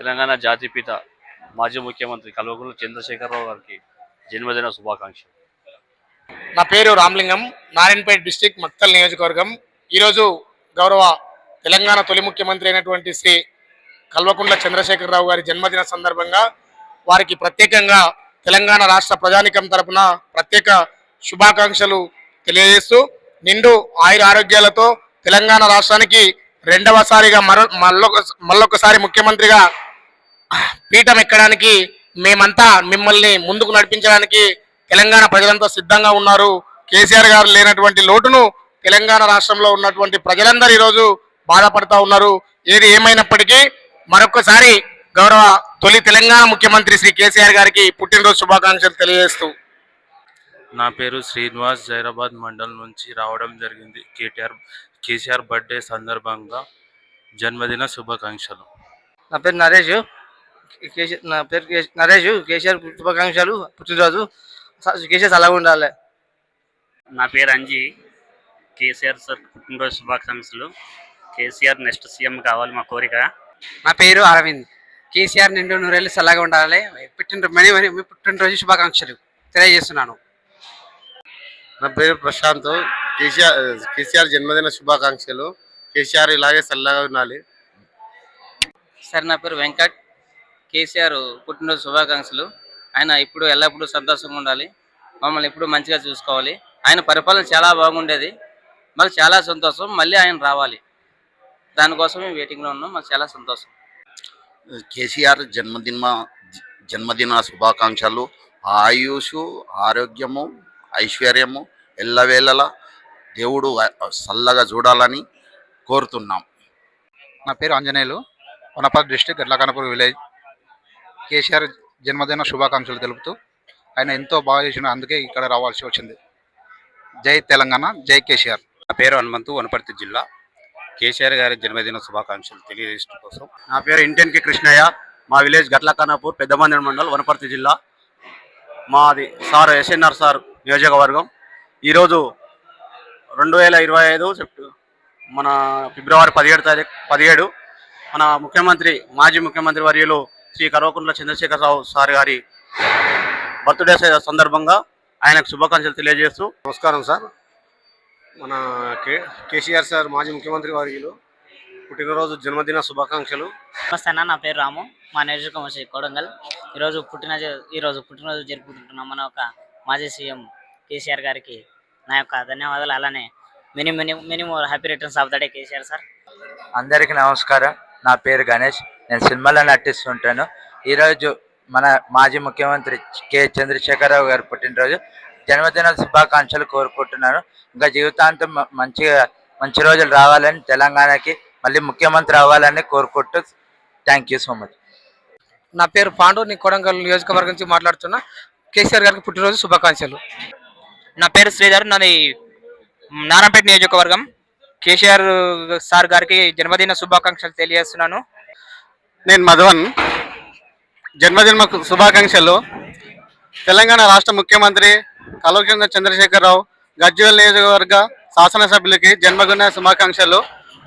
తెలంగాణ జాతిపిత మాజీ ముఖ్యమంత్రి కల్వకుంట్ల చంద్రశేఖరరావు గారికి జన్మదిన శుభాకాంక్షలు. నా పేరు రామలింగం నారాయణపేట డిస్టిక్ మక్తల్ నియోజకవర్గం. ఈరోజు గౌరవ తెలంగాణ తొలి ముఖ్యమంత్రి అయినటువంటి శ్రీ కల్వకుంట్ల చంద్రశేఖరరావు గారి జన్మదిన సందర్భంగా వారికి ప్రత్యేకంగా తెలంగాణ రాష్ట్ర ప్రజానికం తరపున ప్రత్యేక శుభాకాంక్షలు తెలియజేస్తూ నిండు ఆయుర ఆరోగ్యాలతో తెలంగాణ రాష్ట్రానికి రెండవసారిగా మరో మళ్ళొక మళ్ళొకసారి ముఖ్యమంత్రిగా పీఠం ఎక్కడానికి మేమంతా మిమ్మల్ని ముందుకు నడిపించడానికి తెలంగాణ ప్రజలంతా సిద్ధంగా ఉన్నారు. కేసీఆర్ గారు లేనటువంటి లోటును తెలంగాణ రాష్ట్రంలో ఉన్నటువంటి ప్రజలందరూ ఈరోజు బాధపడతా ఉన్నారు. ఏది ఏమైనప్పటికీ మరొకసారి గౌరవ తొలి తెలంగాణ ముఖ్యమంత్రి శ్రీ కేసీఆర్ గారికి పుట్టినరోజు శుభాకాంక్షలు తెలియజేస్తూ. నా పేరు శ్రీనివాస్ జైరాబాద్ మండలం నుంచి రావడం జరిగింది. కేటీఆర్ కేసీఆర్ బర్త్డే సందర్భంగా జన్మదిన శుభాకాంక్షలు. నా పేరు నరేష్. కేసీ- నా పేరు నరేష్ కేసీఆర్ శుభాకాంక్షలు పుట్టినరోజు కేసీఆర్ అలాగే ఉండాలి. నా పేరు అంజీ. కేసీఆర్ సార్ పుట్టినరోజు శుభాకాంక్షలు. కేసీఆర్ నెక్స్ట్ సీఎం కావాలి మా కోరిక. నా పేరు అరవింద్. కేసీఆర్ నిండు నూరేళ్ళు చల్లగా ఉండాలి. పుట్టినరోజు మనీ మనీ పుట్టినరోజు శుభాకాంక్షలు తెలియజేస్తున్నాను. నా పేరు ప్రశాంత్. కేసీఆర్ కేసీఆర్ జన్మదిన శుభాకాంక్షలు. కేసీఆర్ ఇలాగే చల్లగా ఉండాలి. సార్ నా పేరు వెంకట్. కేసీఆర్ పుట్టినరోజు శుభాకాంక్షలు. ఆయన ఇప్పుడు ఎల్లప్పుడూ సంతోషంగా ఉండాలి. మమ్మల్ని ఎప్పుడు మంచిగా చూసుకోవాలి. ఆయన పరిపాలన చాలా బాగుండేది. మాకు చాలా సంతోషం. మళ్ళీ ఆయన రావాలి. దానికోసం మేము వెయిటింగ్లో ఉన్నాం. మాకు చాలా సంతోషం. కేసీఆర్ జన్మదిన జన్మదిన శుభాకాంక్షలు. ఆయుషు ఆరోగ్యము ఐశ్వర్యము ఎల్లవేళలా దేవుడు చల్లగా చూడాలని కోరుతున్నాం. నా పేరు Anjaneyulu. Wanaparthy district Edlakanapur village. KCR జన్మదిన శుభాకాంక్షలు తెలుపుతూ ఆయన ఎంతో బాగా చేసిన అందుకే ఇక్కడ రావాల్సి వచ్చింది. జై తెలంగాణ జై కేసీఆర్. నా పేరు హనుమంతు వనపర్తి జిల్లా. కేసీఆర్ గారి జన్మదిన శుభాకాంక్షలు తెలియజేయడం కోసం. నా పేరు ఇంటెన్కి కృష్ణయ్య. మా విలేజ్ గట్లకానాపూర్ పెద్దమందిరం మండల్ వనపర్తి జిల్లా. మాది సార్ ఎస్ఎన్ఆర్ సార్ నియోజకవర్గం. ఈరోజు రెండు వేల ఇరవై ఐదు సెప్ట మన ఫిబ్రవరి పదిహేడు తారీఖు పదిహేడు మన ముఖ్యమంత్రి మాజీ ముఖ్యమంత్రి వర్యులు శ్రీ కల్వకుంట్ల చంద్రశేఖరరావు సార్ గారి బర్త్డే సందర్భంగా ఆయనకు శుభాకాంక్షలు తెలియజేస్తూ నమస్కారం సార్. మన కే కేసీఆర్ సార్ మాజీ ముఖ్యమంత్రి వర్యులు పుట్టినరోజు జన్మదిన శుభాకాంక్షలు. నమస్తే అన్న నా పేరు రాము. మా నియోజకవర్గం శ్రీ కొడంగల్. ఈరోజు పుట్టిన ఈరోజు పుట్టినరోజు జరుపుకుంటున్నాం మన ఒక మాజీ సీఎం కేసీఆర్ గారికి. నా యొక్క ధన్యవాదాలు. అలానే mini mini minimum happy returns of the day KCR sir. అందరికీ నమస్కారం. నా పేరు గణేష్. నేను సినిమాలో నటిస్తుంటాను. ఈరోజు మన మాజీ ముఖ్యమంత్రి కె చంద్రశేఖరరావు గారి పుట్టినరోజు. జన్మదిన శుభాకాంక్షలు కోరుకుంటున్నాను. ఇంకా జీవితాంతం మంచిగా మంచి రోజులు రావాలని తెలంగాణకి మళ్ళీ ముఖ్యమంత్రి అవ్వాలని కోరుకుంటూ థ్యాంక్ యూ సో మచ్ నా పేరు పాండు నీ కొడంగల్ నియోజకవర్గం నుంచి మాట్లాడుతున్నా. కేసీఆర్ గారికి పుట్టినరోజు శుభాకాంక్షలు. నా పేరు శ్రీధర్ నాది నారాయణపేట నియోజకవర్గం. కేసీఆర్ సార్ గారికి జన్మదిన శుభాకాంక్షలు తెలియజేస్తున్నాను. నేను మధవన్. జన్మదిన శుభాకాంక్షలు. తెలంగాణ రాష్ట్ర ముఖ్యమంత్రి కల్వకుంట్ల చంద్రశేఖరరావు గజ్వేల్ నియోజకవర్గ శాసనసభ్యులకి జన్మదిన శుభాకాంక్షలు.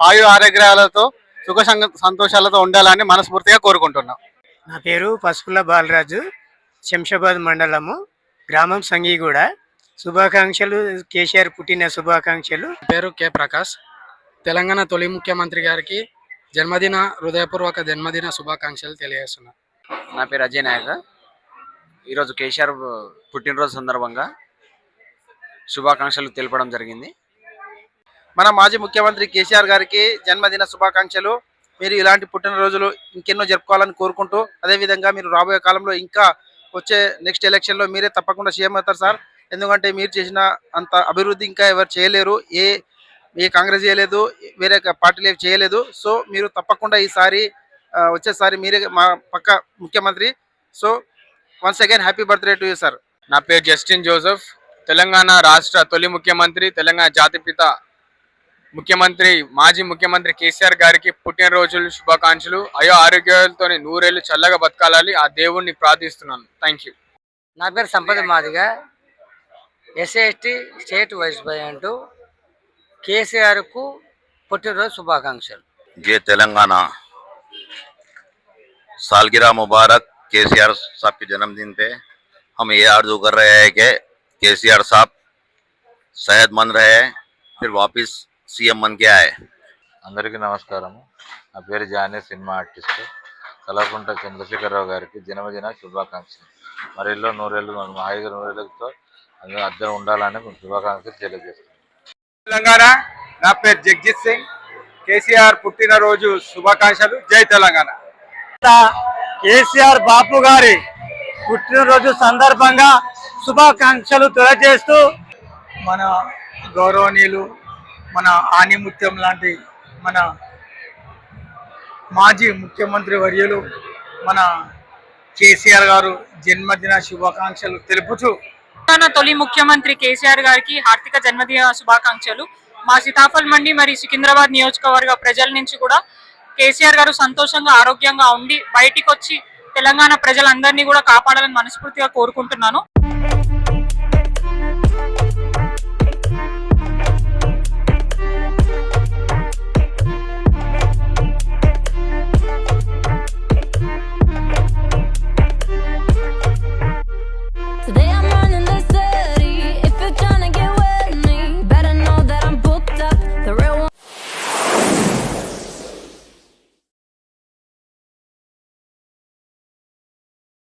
ఆయు ఆరోగ్యాలతో సుఖ సంగ- సంతోషాలతో ఉండాలని మనస్ఫూర్తిగా కోరుకుంటున్నాం. నా పేరు పసుపుల బాలరాజు శంషాబాద్ మండలము గ్రామం సంగీగూడ. శుభాకాంక్షలు కేసీఆర్ పుట్టిన శుభాకాంక్షలు. పేరు కె ప్రకాష్. తెలంగాణ తొలి ముఖ్యమంత్రి గారికి జన్మదిన హృదయపూర్వక జన్మదిన శుభాకాంక్షలు తెలియజేస్తున్నాను నా పేరు అజయ్ నాయక్. ఈరోజు కేసీఆర్ పుట్టినరోజు సందర్భంగా శుభాకాంక్షలు తెలపడం జరిగింది. మన మాజీ ముఖ్యమంత్రి కేసీఆర్ గారికి జన్మదిన శుభాకాంక్షలు. మీరు ఇలాంటి పుట్టినరోజులు ఇంకెన్నో జరుపుకోవాలని కోరుకుంటూ అదేవిధంగా మీరు రాబోయే కాలంలో ఇంకా వచ్చే నెక్స్ట్ ఎలక్షన్లో మీరే తప్పకుండా సీఎం అవుతారు సార్. ఎందుకంటే మీరు చేసిన అంత అభివృద్ధి ఇంకా ఎవరు చేయలేరు. ఏ ఏ కాంగ్రెస్ చేయలేదు వేరే పార్టీలు ఏవి చేయలేదు. సో మీరు తప్పకుండా ఈసారి వచ్చేసారి మీరే మా పక్క ముఖ్యమంత్రి. So once again happy birthday to you sir నా పేరు జస్టిన్ జోసెఫ్. తెలంగాణ రాష్ట్ర తొలి ముఖ్యమంత్రి తెలంగాణ జాతిపిత ముఖ్యమంత్రి మాజీ ముఖ్యమంత్రి కేసీఆర్ గారికి పుట్టినరోజులు శుభాకాంక్షలు. అయో ఆరోగ్యాలతో నూరేళ్ళు చల్లగా బతకాలని ఆ దేవుణ్ణి ప్రార్థిస్తున్నాను. థ్యాంక్ యూ నా పేరు సంపద మాదిగా. ఎస్ఏఎస్టీ స్టేట్ వైస్ ప్రెసిడెంట్ కేసీఆర్కు పుట్టినరోజు శుభాకాంక్షలు జై తెలంగాణ सालगिरह मुबारक केसीआर साहब के जन्मदिन पे हम ये आरजू कर रहे हैं कि केसीआर साहब सेहतमंद रहे फिर वापस सीएम बन के आए అందరికీ నమస్కారం నా పేరు జానే సినిమా ఆర్టిస్ట్ కలకుంట చంద్రశేఖరరావు గారికి జన్మదిన శుభాకాంక్షలు మరిలో నూరేళ్ళు హాయిగా నూరేళ్ళతో అందరూ అద్దరు ఉండాలని శుభాకాంక్షలు తెలియజేస్తున్నాను తెలంగాణ. నా పేరు జగ్జిత్ సింగ్. కేసీఆర్ పుట్టినరోజు శుభాకాంక్షలు. జై తెలంగాణ. కేసీఆర్ బాపు గారి పుట్టినరోజు సందర్భంగా శుభాకాంక్షలు తెలియజేస్తూ మన గౌరవనీయులు మన ఆనిముత్యం లాంటి మన మాజీ ముఖ్యమంత్రి వర్యులు మన కేసీఆర్ గారు జన్మదిన శుభాకాంక్షలు తెలుపుతూ తెలంగాణ తొలి ముఖ్యమంత్రి కేసీఆర్ గారికి హార్దిక జన్మదిన శుభాకాంక్షలు. మా సీతాఫల్ మండి మరి సికింద్రాబాద్ నియోజకవర్గ ప్రజల నుంచి కూడా కేసీఆర్ గారు సంతోషంగా ఆరోగ్యంగా ఉండి బయటికి వచ్చి తెలంగాణ ప్రజలందరినీ కూడా కాపాడాలని మనస్ఫూర్తిగా కోరుకుంటున్నాను.